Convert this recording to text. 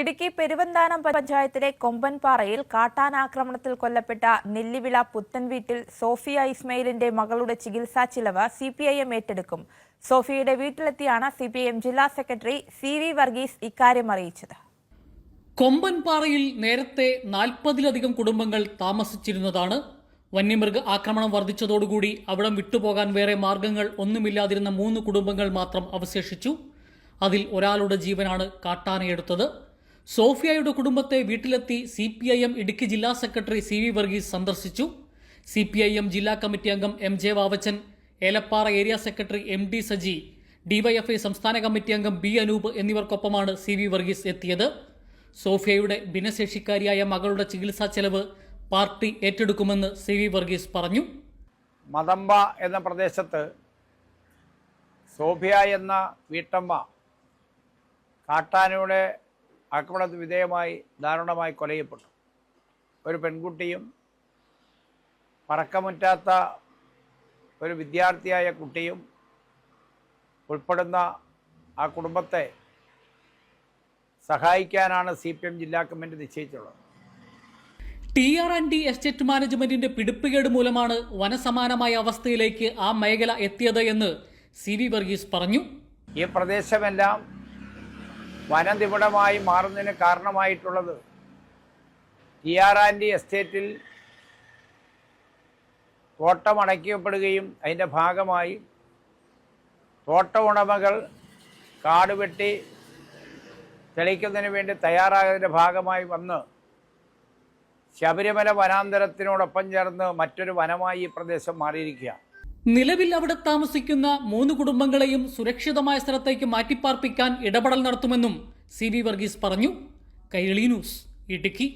ഇടുക്കി പെരുവന്താനം പഞ്ചായത്തിലെ കൊമ്പൻപാറയിൽ കാട്ടാനാക്രമണത്തിൽ കൊല്ലപ്പെട്ട നെല്ലിവിള പുത്തൻ വീട്ടിൽ സോഫിയ ഇസ്മയിലിന്റെ മകളുടെ ചികിത്സാ ചിലവ് സി പി ഐ എം ഏറ്റെടുക്കും. സോഫിയയുടെ വീട്ടിലെത്തിയാണ് സി പി ഐ എം ജില്ലാ സെക്രട്ടറി സി വി വർഗീസ് ഇക്കാര്യം അറിയിച്ചത്. കൊമ്പൻപാറയിൽ നേരത്തെ നാൽപ്പതിലധികം കുടുംബങ്ങൾ താമസിച്ചിരുന്നതാണ്. വന്യമൃഗ ആക്രമണം വർദ്ധിച്ചതോടുകൂടി അവിടം വിട്ടുപോകാൻ വേറെ മാർഗങ്ങൾ ഒന്നുമില്ലാതിരുന്ന മൂന്ന് കുടുംബങ്ങൾ മാത്രം അവശേഷിച്ചു. അതിൽ ഒരാളുടെ ജീവനാണ് കാട്ടാനയെടുത്തത്. സോഫിയയുടെ കുടുംബത്തെ വീട്ടിലെത്തി C P I M Idukki ജില്ലാ സെക്രട്ടറി സി വി വർഗീസ് സന്ദർശിച്ചു. സി പി ഐ എം ജില്ലാ കമ്മിറ്റി അംഗം M J Vavachan Elappara area secretary M D Saji DYFI സംസ്ഥാന കമ്മിറ്റി അംഗം ബി അനൂപ് എന്നിവർക്കൊപ്പമാണ് സി വി വർഗീസ് എത്തിയത്. സോഫിയയുടെ ഭിന്നശേഷിക്കാരിയായ മകളുടെ ചികിത്സാ ചെലവ് പാർട്ടി ഏറ്റെടുക്കുമെന്ന് സി വി വർഗീസ് പറഞ്ഞു. മതമ്പ എന്ന പ്രദേശത്ത് സോഫിയ എന്ന വീട്ടമ്മ കാട്ടാനയുടെ ആക്രമണത്തിന് വിധേയമായി ദാരുണമായി കൊലയപ്പെട്ടു. ഒരു പെൺകുട്ടിയും പറക്കമുറ്റാത്ത ഒരു വിദ്യാർത്ഥിയായ കുട്ടിയും ഉൾപ്പെടുന്ന ആ കുടുംബത്തെ സഹായിക്കാനാണ് സി പി എം ജില്ലാ committee നിശ്ചയിച്ചുള്ളത് T R and D estate മാനേജ്മെന്റിന്റെ പിടിപ്പുകേട് മൂലമാണ് വനസമാനമായ അവസ്ഥയിലേക്ക് ആ മേഖല എത്തിയത് എന്ന് സി വി വർഗീസ് പറഞ്ഞു. ഈ പ്രദേശമെല്ലാം വനനിബിഡമായി മാറുന്നതിന് കാരണമായിട്ടുള്ളത് ടി ആർ ആൻഡി എസ്റ്റേറ്റിൽ തോട്ടം അടയ്ക്കപ്പെടുകയും അതിന്റെ ഭാഗമായി തോട്ട ഉടമകൾ കാട് വെട്ടി തെളിക്കുന്നതിന് വേണ്ടി തയ്യാറായതിന്റെ ഭാഗമായി വന്ന് ശബരിമല വനാന്തരത്തിനോടൊപ്പം ചേർന്ന് മറ്റൊരു വനമായി ഈ പ്രദേശം മാറിയിരിക്കുക നിലവിൽ അവിടെ താമസിക്കുന്ന മൂന്ന് കുടുംബങ്ങളെയും സുരക്ഷിതമായ സ്ഥലത്തേക്ക് മാറ്റിപ്പാർപ്പിക്കാൻ ഇടപെടൽ നടത്തുമെന്നും സി വർഗീസ് പറഞ്ഞു. കൈരളി ന്യൂസ് ഇടുക്കി.